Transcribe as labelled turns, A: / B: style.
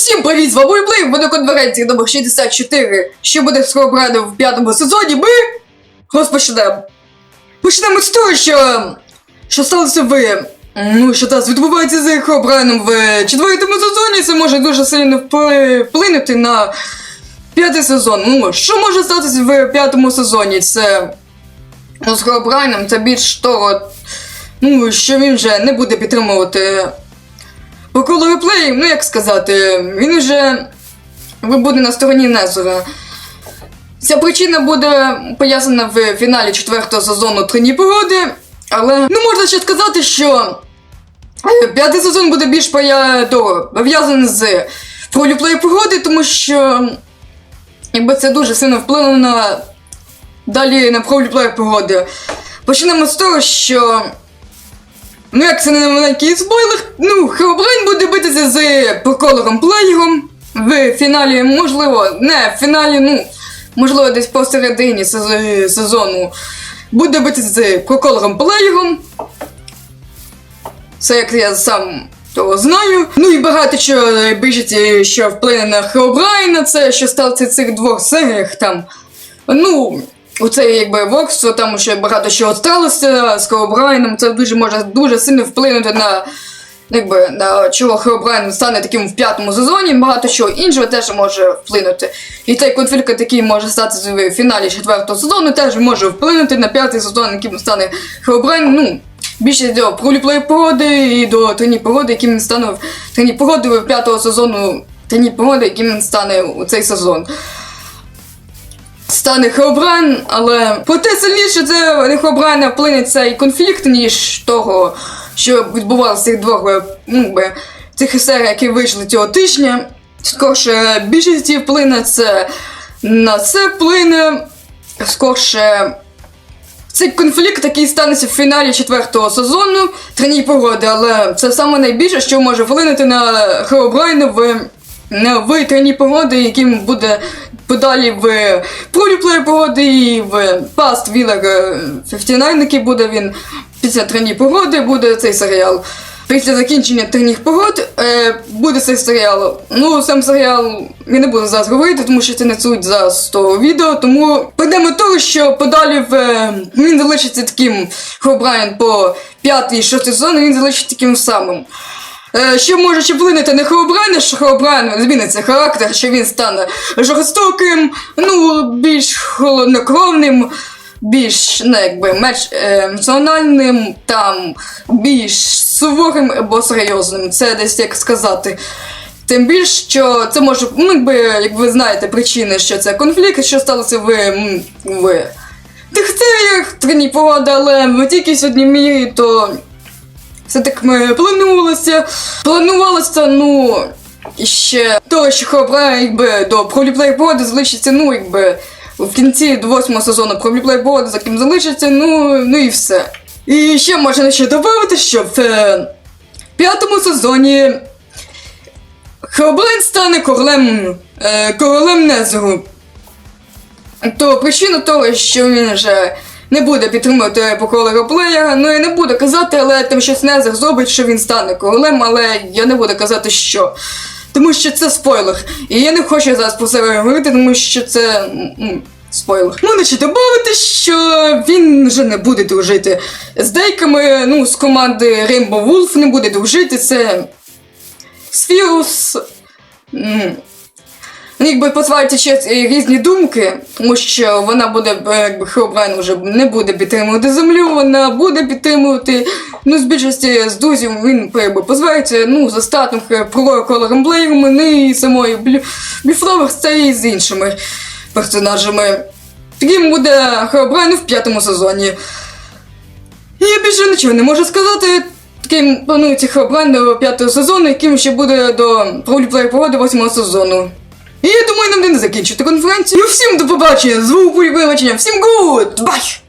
A: Всім привіт, з вами Блейк, буде конференції номер 64, що буде скоро в п'ятому сезоні, ми розпочнемо. Почнемо з того, що, що сталося в, ну, що зараз відбувається з Хобраном в четвертому сезоні, це може дуже сильно вплинути на п'ятий сезон. Ну, що може статися в п'ятому сезоні? Це ну, з Хобраном, це більш того, ну, що він вже не буде підтримувати по колу реплеї, ну як сказати, він вже буде на стороні Незора. Ця причина буде пояснена в фіналі четвертого сезону Трині погоди, але ну можна ще сказати, що е, п'ятий сезон буде більш пов'язаний з проліплею погоди, тому що якби це дуже сильно вплинуло на далі на проліплею погоди. Почнемо з того, що Ну, як це не маленький спойлер, ну, Хеобрайн буде битися з проколором плеєром в фіналі, можливо, не в фіналі, ну, можливо, десь посередині сезону. Буде битися з проколором плеєром. Це як я сам того знаю. Ну і багато що більше, що вплине на Хеобрайна, це що сталося цих двох серіях там. Ну, оце якби Воксу, там ще багато чого сталося з Хеобрайном, це дуже може дуже сильно вплинути на. Якби на чого Хеобрайн стане таким в п'ятому сезоні, багато чого іншого теж може вплинути. І цей конфлікт, який може статися в фіналі четвертого сезону, теж може вплинути на п'ятий сезон, яким стане Хеобрайн. Ну, більше до проліплої погоди і до трені погоди, яким він стане в трені погоди п'ятого сезону, трені погоди, яким він стане у цей сезон стане Хеобрайн, але проте сильніше це не Хеобрайна вплине цей конфлікт, ніж того, що відбувалося в цих двох е, ну, би, цих серіях, які вийшли цього тижня. Скорше більшість вплине це на це вплине. Скорше. Цей конфлікт, який станеться в фіналі четвертого сезону треній погоди, але це саме найбільше, що може вплинути на Хеобрайна в, в треній погоди, яким буде подалі в проліплеї погоди і в Past Wheeler 59, який буде він після треній погоди, буде цей серіал. Після закінчення треніх погод е, буде цей серіал. Ну, сам серіал я не буду зараз говорити, тому що це не суть за 100 відео. Тому прийдемо того, що подалі в е, він залишиться таким Хобрайан по п'ятий і шостий сезон, він залишиться таким самим. Е, що може ще вплинути на Хеобрайна, що Хеобрайн зміниться характер, що він стане жорстоким, ну, більш холоднокровним, більш ну, якби, менш емоціональним, там, більш суворим або серйозним. Це десь як сказати. Тим більш, що це може, ну, якби, як ви знаєте, причини, що це конфлікт, що сталося в, в тих серіях, трені погоди, але тільки сьогодні мірі, то все так ми планувалося. Планувалося, ну, ще того, що Хобра, якби до проліплей погоди залишиться, ну, якби в кінці восьмого сезону проліплей погоди за ким залишиться, ну, ну і все. І ще можна ще додати, що в е, п'ятому сезоні Хеобрайн стане королем, е, королем Незеру. То причина того, що він вже не буде підтримувати поколера плеєра, ну я не буду казати, але там щось Незер зробить, що він стане королем, але я не буду казати, що. Тому що це спойлер. І я не хочу зараз про це говорити, тому що це. Спойлер. Можна ще додати, що він вже не буде дружити з деякими, ну, з команди Rainbow Wolf не буде дружити. Це Сфірус. Ну, якби посварюються ще різні думки, тому що вона буде, е, якби Хеобрайн вже не буде підтримувати землю, вона буде підтримувати. Ну, з більшості з друзів він якби, позивається, ну, за статом про колором Блейром, ну і самою Блю... Блюфловерс та і з іншими персонажами. Таким буде Хеобрайн в п'ятому сезоні. Я більше нічого не можу сказати. Таким планується Хеобрайн до п'ятого сезону, яким ще буде до проліплею погоди восьмого сезону. І я думаю, нам не закінчити конференцію. Всім до побачення, звуку і всім гуд! Бай!